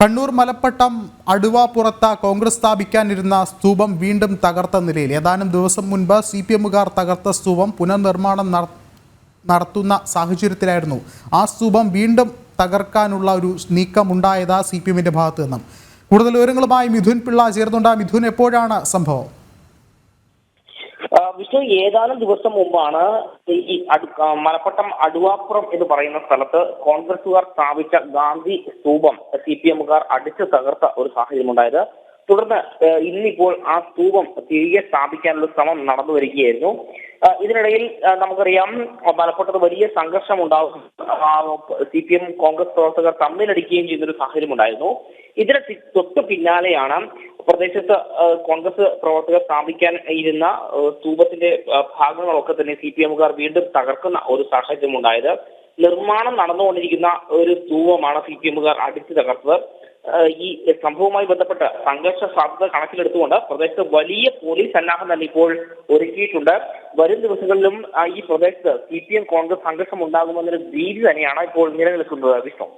കണ്ണൂർ മലപ്പട്ടം അടുവാപ്പുറത്ത് കോൺഗ്രസ് സ്ഥാപിക്കാനിരുന്ന സ്തൂപം വീണ്ടും തകർത്ത നിലയിൽ. ഏതാനും ദിവസം മുൻപ് സി പി എമ്മുകാർ തകർത്ത സ്തൂപം പുനർനിർമ്മാണം നടത്തുന്ന സാഹചര്യത്തിലായിരുന്നു. ആ സ്തൂപം വീണ്ടും തകർക്കാനുള്ള ഒരു നീക്കമുണ്ടായത് സി പി എമ്മിന്റെ ഭാഗത്തു നിന്നും. കൂടുതൽ വിവരങ്ങളുമായി മിഥുൻ പിള്ള ചേർന്നുണ്ട് മിഥുൻ എപ്പോഴാണ് സംഭവം? വിഷ്ണു ഏതാനും ദിവസം മുമ്പാണ് ഈ മലപ്പട്ടം അടുവാപ്പുറം എന്ന് പറയുന്ന സ്ഥലത്ത് കോൺഗ്രസുകാർ സ്ഥാപിച്ച ഗാന്ധി സ്തൂപം സി പി എമ്മുകാർ അടിച്ചു തകർത്ത ഒരു സാഹചര്യം ഉണ്ടായത് തുടർന്ന് ഇന്നിപ്പോൾ ആ സ്തൂപം തിരികെ സ്ഥാപിക്കാനുള്ള ശ്രമം നടന്നു വരികയായിരുന്നു. ഇതിനിടയിൽ നമുക്കറിയാം മലപ്പുറത്ത് വലിയ സംഘർഷം ഉണ്ടാവും സി പി എം കോൺഗ്രസ് പ്രവർത്തകർ തമ്മിലടിക്കുകയും ചെയ്യുന്ന ഒരു സാഹചര്യം ഉണ്ടായിരുന്നു ഇതിന് തൊട്ട് പിന്നാലെയാണ് പ്രദേശത്ത് കോൺഗ്രസ് പ്രവർത്തകർ സ്ഥാപിക്കാൻ ഇരുന്ന സ്തൂപത്തിന്റെ ഭാഗങ്ങളൊക്കെ തന്നെ സി പി എമ്മുകാർ വീണ്ടും തകർക്കുന്ന ഒരു സാഹചര്യം ഉണ്ടായത് നിർമ്മാണം നടന്നുകൊണ്ടിരിക്കുന്ന ഒരു സ്തൂപമാണ് സി പി എമ്മുകാർ അടിച്ചു തകർത്തത്. ഈ സംഭവവുമായി ബന്ധപ്പെട്ട് സംഘർഷ സാധ്യത കണക്കിലെടുത്തുകൊണ്ട് പ്രദേശത്ത് വലിയ പോലീസ് സന്നാഹം തന്നെ ഇപ്പോൾ ഒരുക്കിയിട്ടുണ്ട്. വരും ദിവസങ്ങളിലും ഈ പ്രദേശത്ത് സി പി എം കോൺഗ്രസ് സംഘർഷം ഉണ്ടാകുമെന്നൊരു ഭീതി തന്നെയാണ് ഇപ്പോൾ നിലനിൽക്കുന്നത് വിഷ്ണു.